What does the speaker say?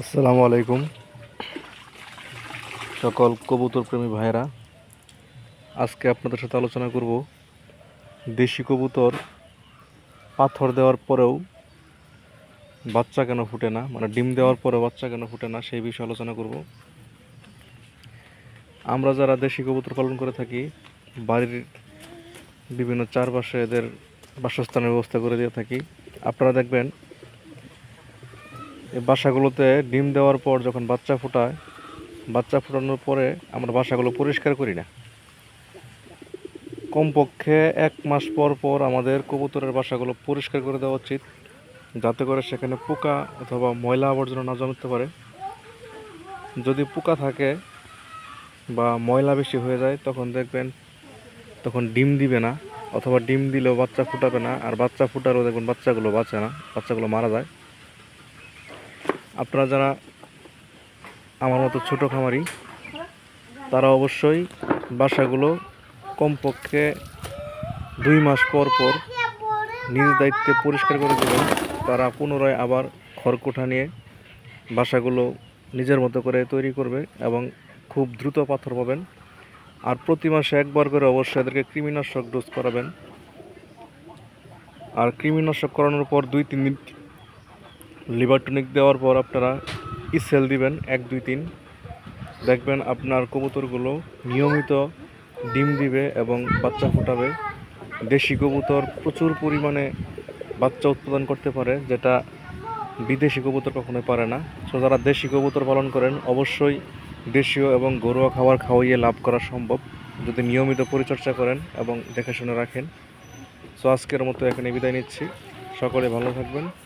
আসসালামু আলাইকুম। সকল কবুতর প্রেমী ভাইয়েরা, আজকে আপনাদের সাথে আলোচনা করব দেশি কবুতর পাথর দেওয়ার পরেও বাচ্চা কেন ফুটে না মানে ডিম দেওয়ার পরেও বাচ্চা কেন ফুটে না, সেই বিষয়ে আলোচনা করব। আমরা যারা দেশি কবুতর পালন করে থাকি, বাড়ির বিভিন্ন চারপাশে এদের বাসস্থানের ব্যবস্থা করে দিয়ে থাকি, আপনারা দেখবেন এই বাসাগুলোতে ডিম দেওয়ার পর যখন বাচ্চা ফোটায়, বাচ্চা ফোটানোর পরে আমরা বাসাগুলো পরিষ্কার করি না। কমপক্ষে এক মাস পর পর আমাদের কবুতরের বাসাগুলো পরিষ্কার করে দেওয়া উচিত, যাতে করে সেখানে পোকা অথবা ময়লা আবর্জনা না জমতে পারে। যদি পোকা থাকে বা ময়লা বেশি হয়ে যায়, তখন দেখবেন তখন ডিম দিবে না, অথবা ডিম দিলেও বাচ্চা ফুটাবে না, আর বাচ্চা ফুটারও দেখবেন বাচ্চাগুলো বাঁচে না, বাচ্চাগুলো মারা যায়। আপনারা যারা আমার মতো ছোটো খামারি, তারা অবশ্যই বাসাগুলো কমপক্ষে দুই মাস পর পর নিজ দায়িত্বে পরিষ্কার করে দেবেন। তারা পুনরায় আবার খড়কোঠা নিয়ে বাসাগুলো নিজের মতো করে তৈরি করবে এবং খুব দ্রুত পাথর পাবেন। আর প্রতি মাসে একবার করে অবশ্যই এদেরকে কৃমিনাশক ডোজ করাবেন। আর কৃমিনাশক করানোর পর দুই, তিন দিন লিভার টনিক দেওয়ার পর আপনারা ইসেল দিবেন, এক, দুই, তিন। দেখবেন আপনার কবুতরগুলো নিয়মিত ডিম দিবে এবং বাচ্চা ফোটাবে। দেশি কবুতর প্রচুর পরিমাণে বাচ্চা উৎপাদন করতে পারে, যেটা বিদেশি কবুতর কখনোই পারে না। সো যারা দেশি কবুতর পালন করেন, অবশ্যই দেশীয় এবং ঘরোয়া খাবার খাওয়াইয়ে লাভ করা সম্ভব। যদি নিয়মিত পরিচর্যা করেন এবং দেখেশুনে রাখেন। সো আজকের মতো এখানে বিদায় নিচ্ছি। সকলে ভালো থাকবেন।